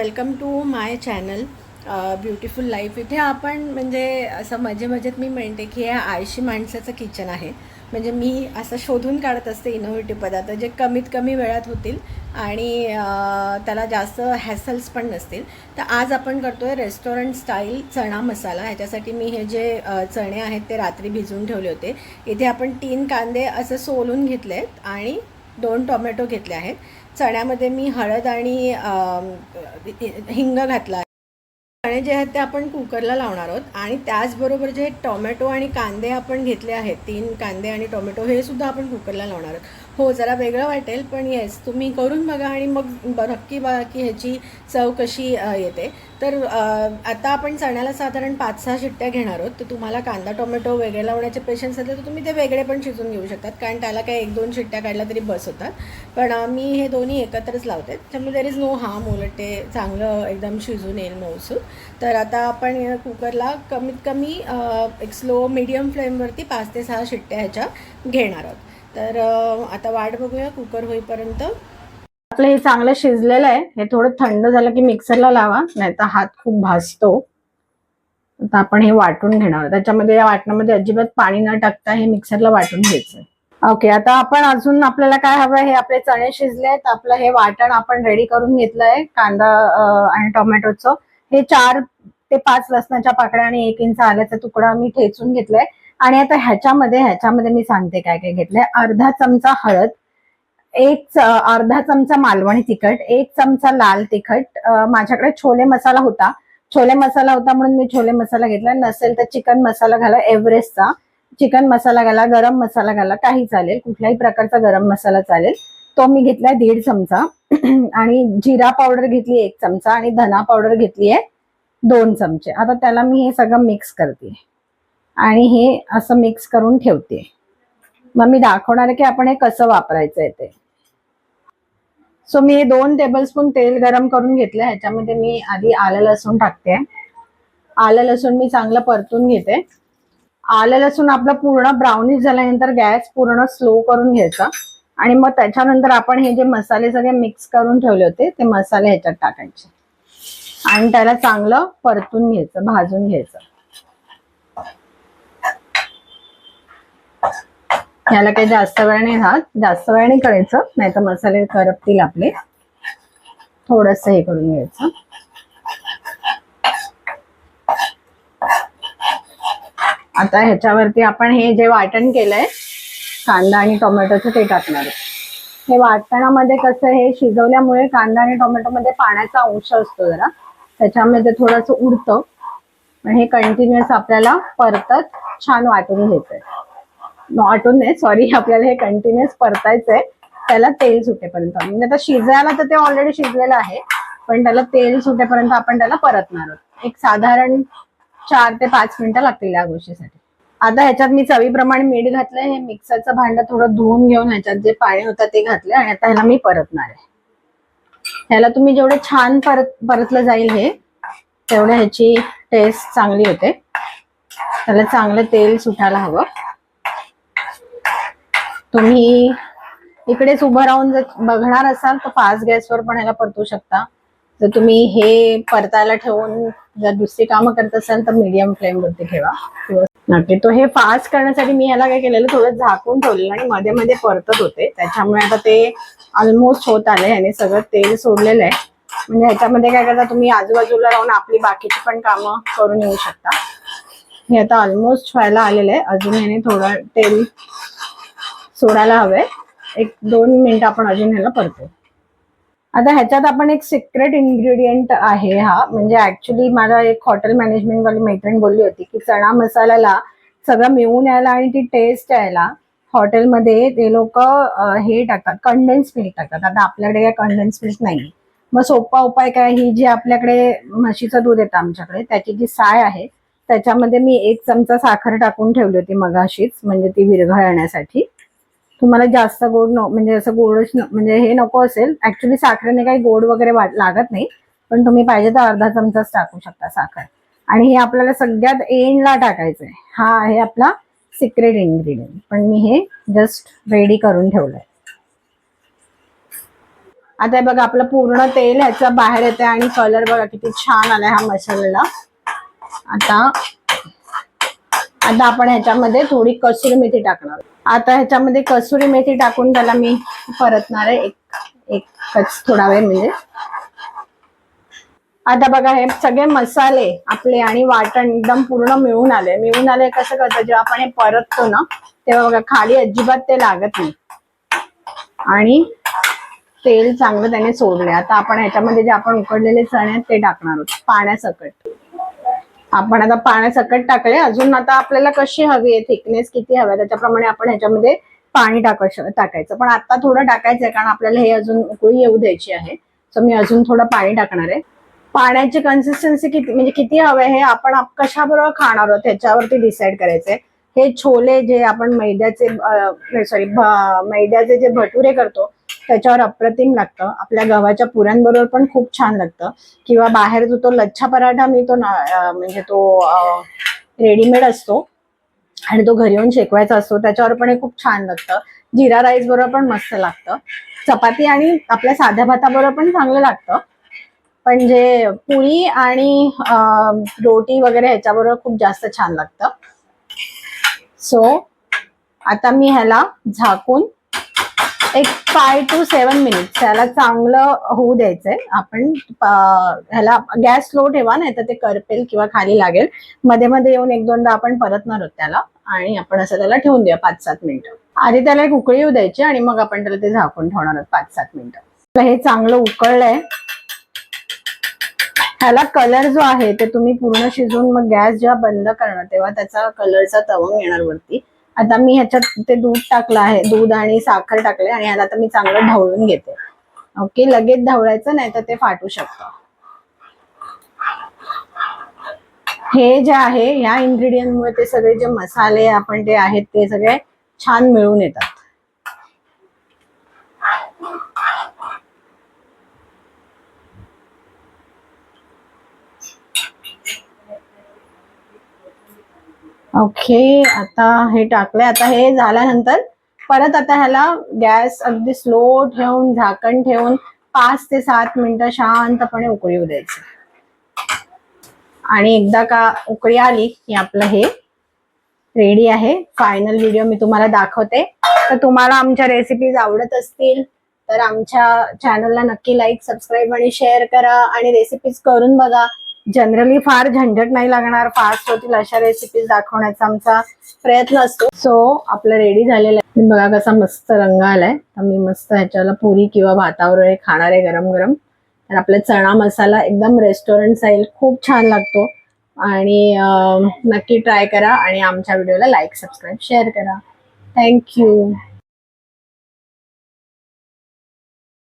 Welcome to my channel beautiful life इथे आपण म्हणजे असं मजे मजेत मी म्हणते की हे आळशी माणसाचं किचन आहे. म्हणजे मी असं शोधून काढत असते इनोव्हेटिव्ह पदार्थ जे कमीत कमी वेळात होतील आणि त्याला जास्त हॅसल्स पण नसतील. तर आज आपण करतो आहे रेस्टॉरंट स्टाईल चणा मसाला. ह्याच्यासाठी मी हे जे चणे आहेत ते रात्री भिजवून ठेवले होते. इथे आपण तीन कांदे असं सोलून घेतले आहेत आणि दोन टोमॅटो घेतले आहेत. चण्यामध्ये मी हळद आणि हिंग घातला आहे. चणे जे आहेत ते आपण कुकरला लावणार आहोत. आणि त्याचबरोबर जे टोमॅटो आणि कांदे आपण घेतले आहेत तीन कांदे आणि टोमॅटो हे सुद्धा आपण कुकरला लावणार आहोत. हो जरा वेगळं वाटेल पण येस तुम्ही करून बघा आणि मग ब- नक्की बघा की ह्याची चव कशी येते. तर आता आपण चण्याला साधारण पाच सहा शिट्ट्या घेणार आहोत. तर तुम्हाला कांदा टोमॅटो वेगळे लावण्याचे पेशन्स असेल तर तुम्ही ते वेगळे पण शिजून घेऊ शकतात. कारण त्याला काही एक दोन शिट्ट्या काढल्या तरी बस होतात. पण मी हे दोन्ही एकत्रच लावते. त्यामुळे देर इज नो हार्म उलट ते चांगलं एकदम शिजून येईल मऊसूत तर आता आपण कुकरला कमीत कमी एक स्लो मिडियम फ्लेमवरती पाच ते सहा शिट्ट्या ह्याच्या घेणार आहोत. तर आता वाट बघूया कुकर होईपर्यंत. आपलं हे चांगलं शिजलेलं आहे. हे थोडं थंड झालं की मिक्सरला लावा नाही तर हात खूप भाजतो आता आपण हे वाटून घेणार त्याच्यामध्ये या वाटणामध्ये अजिबात पाणी न टाकता हे मिक्सरला वाटून घ्यायचं ओके आता आपण अजून आपल्याला काय हवं हे आपले चणे शिजले आहेत. आपलं हे वाटण आपण रेडी करून घेतलंय कांदा आणि टोमॅटोचं. हे चार ते पाच लसणाच्या पाकळ्या आणि एक इंच आल्याचा तुकडा मी ठेचून घेतलाय. आणि आता ह्याच्यामध्ये ह्याच्यामध्ये मी सांगते काय काय घेतलंय. अर्धा चमचा हळद एक अर्धा चमचा मालवणी तिखट एक चमचा लाल तिखट. माझ्याकडे छोले मसाला होता. छोले मसाला होता म्हणून मी छोले मसाला घेतला. नसेल तर चिकन मसाला घाला एव्हरेस्टचा. चिकन मसाला घाला गरम मसाला घाला काही चालेल. कुठल्याही प्रकारचा गरम मसाला चालेल. तो मी घेतलाय दीड चमचा. आणि जिरा पावडर घेतली एक चमचा आणि धना पावडर घेतली आहे दोन चमचे. आता त्याला मी हे सगळं मिक्स करते. आणि हे असं मिक्स करून ठेवते. मग मी दाखवणार आहे की आपण हे कसं वापरायचं आहे ते. सो मी हे दोन टेबलस्पून तेल गरम करून घेतलं. ह्याच्यामध्ये मी आधी आलं लसूण टाकते. आलं लसूण मी चांगलं परतून घेते. आलं लसूण आपलं पूर्ण ब्राउनिश झाल्यानंतर गॅस पूर्ण स्लो करून घ्यायचा. आणि मग त्याच्यानंतर आपण हे जे मसाले सगळे मिक्स करून ठेवले होते ते मसाले ह्याच्यात टाकायचे. आणि त्याला चांगलं परतून घ्यायचं भाजून घ्यायचं. याला काही जास्त वेळ नाही राहत. जास्त वेळ नाही करायचं नाही तर मसाले करपतील आपले. थोडस हे करून घ्यायचं. आता ह्याच्यावरती आपण हे जे वाटण केलंय कांदा आणि टोमॅटोचं ते टाकणार हे वाटणामध्ये कसं हे शिजवल्यामुळे कांदा आणि टोमॅटोमध्ये पाण्याचा अंश असतो जरा. त्याच्यामध्ये थोडंसं उडतं. हे कंटिन्युअस आपल्याला परतत छान वाटून घ्यायचंय ऑटो नाही सॉरी आपल्याला हे कंटिन्युअस परतायचंय. त्याला तेल सुटेपर्यंत. म्हणजे आता शिजायला तर ते ऑलरेडी शिजलेलं आहे पण त्याला तेल सुटेपर्यंत आपण त्याला परतणार आहोत. एक साधारण चार ते पाच मिनिटं लागतील या गोष्टीसाठी. आता ह्याच्यात मी चवीप्रमाणे मीठ घातलंय. हे मिक्सरचं भांडं थोडं धुवून घेऊन ह्याच्यात जे पाणी होतं ते घातलं आणि आता ह्याला मी परतणार आहे. ह्याला तुम्ही जेवढं छान परत परतलं जाईल हे तेवढं ह्याची टेस्ट चांगली होते. त्याला चांगलं तेल सुटायला हवं. तुम्ही इकडेच उभं राहून जर बघणार असाल तर फास्ट गॅसवर पण ह्याला परतू शकता. जर तुम्ही हे परतायला ठेवून जर दुसरी कामं करत असाल तर मीडियम फ्लेम वरती ठेवा. नक्की. तो हे फास्ट करण्यासाठी मी याला काय केलेलं थोडं झाकून ठेवलेलं आणि मध्ये मध्ये परतत होते. त्याच्यामुळे आता ते ऑलमोस्ट होत आले आणि सगळं तेल सोडलेलं आहे. म्हणजे ह्याच्यामध्ये काय करता तुम्ही आजूबाजूला राहून आपली बाकीची पण कामं करून येऊ शकता. हे आता ऑलमोस्ट व्हायला आलेलं आहे. अजून याने थोडं तेल सोडायला हवे. एक दोन मिनिट आपण अजून ह्याला परतो. आता ह्याच्यात आपण एक सिक्रेट इन्ग्रेडियंट आहे हा. म्हणजे ऍक्च्युली मला एक हॉटेल मॅनेजमेंट वाली मैत्रीण बोलली होती की चणा मसाल्याला सगळं मिळून यायला आणि ती टेस्ट यायला हॉटेलमध्ये ते लोक हे टाकतात कंडेन्स मिल्क टाकतात. आता आपल्याकडे काय कंडेन्स मिल्क नाही. मग सोपा उपाय काय? ही जी आपल्याकडे म्हशीचं दूध येतं आमच्याकडे त्याची जी साय आहे त्याच्यामध्ये मी एक चमचा साखर टाकून ठेवली होती मगाशीच म्हणजे ती विरघळण्यासाठी. तुम्हाला जास्त गोड न म्हणजे असं गोडच म्हणजे हे नको असेल. ऍक्च्युली साखरेने काही गोड वगैरे लागत नाही पण तुम्ही पाहिजे तर अर्धा चमचाच टाकू शकता साखर. आणि हे आपल्याला सगळ्यात एंडला टाकायचंय. हा आहे आपला सिक्रेट इन्ग्रेडियंट पण मी हे जस्ट रेडी करून ठेवलंय. आता हे बघा आपलं पूर्ण तेल ह्याचा बाहेर येते आणि कलर बघा किती छान आलाय हा मसाल्याला. आता आता आपण ह्याच्यामध्ये थोडी कसुरी मेथी टाकणार. आता ह्याच्यामध्ये कसुरी मेथी टाकून त्याला मी परतणार आहे एक एकच थोडा वेळ म्हणजे. आता बघा हे सगळे मसाले आपले आणि वाटण एकदम पूर्ण मिळून आले. मिळून आले कसं करतं जेव्हा आपण हे परततो ना तेव्हा बघा खाली अजिबात ते लागत नाही. आणि तेल चांगलं त्याने सोडले आता आपण ह्याच्यामध्ये जे आपण उकडलेले चणे आहेत ते टाकणार आहोत. पाण्यासकट. आपण आता पाण्यासकट टाकले अजून आता आपल्याला कशी हवी आहे? थिकनेस किती हवी आहे? त्याच्याप्रमाणे आपण ह्याच्यामध्ये पाणी टाक टाकायचं. पण आता थोडं टाकायचं आहे कारण आपल्याला हे अजून उकळी येऊ द्यायची आहे. तर मी अजून थोडं पाणी टाकणार आहे. पाण्याची कन्सिस्टन्सी किती म्हणजे किती हवे हे आपण कशाबरोबर खाणार आहोत ह्याच्यावरती डिसाईड करायचंय. हे छोले जे आपण मैद्याचे सॉरी मैद्याचे जे भटुरे करतो त्याच्यावर अप्रतिम लागतं. आपल्या गव्हाच्या पुऱ्यांबरोबर पण खूप छान लागतं. किंवा बाहेर जो तो लच्छा पराठा मी तो म्हणजे तो रेडीमेड असतो आणि तो घरी येऊन शेकवायचा असतो त्याच्यावर पण हे खूप छान लागतं. जिरा राईस बरोबर पण मस्त लागतं. चपाती आणि आपल्या साध्या भाताबरोबर पण चांगलं लागतं. पण जे पुरी आणि रोटी वगैरे ह्याच्याबरोबर खूप जास्त छान लागतं. सो आता मी ह्याला झाकून एक फाय टू सेवन मिनिट्स ह्याला चांगलं होऊ द्यायचंय. आपण ह्याला गॅस स्लो ठेवा नाही तर ते करपेल किंवा खाली लागेल. मध्ये मध्ये येऊन एक दोनदा आपण परतणार आहोत त्याला आणि आपण असं त्याला ठेवून देऊ पाच सात मिनिटं. आधी त्याला एक उकळी येऊ द्यायची आणि मग आपण त्याला ते झाकून ठेवणार आहोत पाच सात मिनिटं. तर हे चांगलं उकळलंय. ह्याला कलर जो आहे ते तुम्ही पूर्ण शिजवून मग गॅस जेव्हा बंद करणार तेव्हा त्याचा कलरचा तवंग येणार वरती. आता मी ह्याच्यात ते दूध टाकलं आहे दूध आणि साखर टाकले आणि ह्याला आता मी चांगलं ढवळून घेते. ओके लगेच ढवळायचं नाही तर ते फाटू शकतं. हे जे आहे ह्या इन्ग्रेडियंटमुळे ते सगळे जे मसाले आपण ते आहेत ते सगळे छान मिळून येतात. ओके आता हे टाकलंय. आता हे झाल्यानंतर परत आता ह्याला गॅस अगदी स्लो ठेवून झाकण ठेवून पाच ते सात मिनिटं शांतपणे उकळी येऊ आणि एकदा का उकळी आली की आपलं हे रेडी आहे. फायनल व्हिडिओ मी तुम्हाला दाखवते. तर तुम्हाला आमच्या रेसिपीज आवडत असतील तर आमच्या चॅनलला नक्की लाईक सबस्क्राईब आणि शेअर करा. आणि रेसिपीज करून बघा. जनरली फार झंझट नाही लागणार फास्ट होतील अशा रेसिपीज दाखवण्याचा आमचा प्रयत्न असतो. सो आपलं रेडी झालेलं आहे. बघा कसा मस्त रंग आलाय. तर मी मस्त ह्याच्याला पुरी किंवा भातावर हे खाणार आहे गरम गरम तर आपला चणा मसाला एकदम रेस्टॉरंट साईल खूप छान लागतो. आणि नक्की ट्राय करा आणि आमच्या व्हिडिओला लाईक सबस्क्राईब शेअर करा. Thank you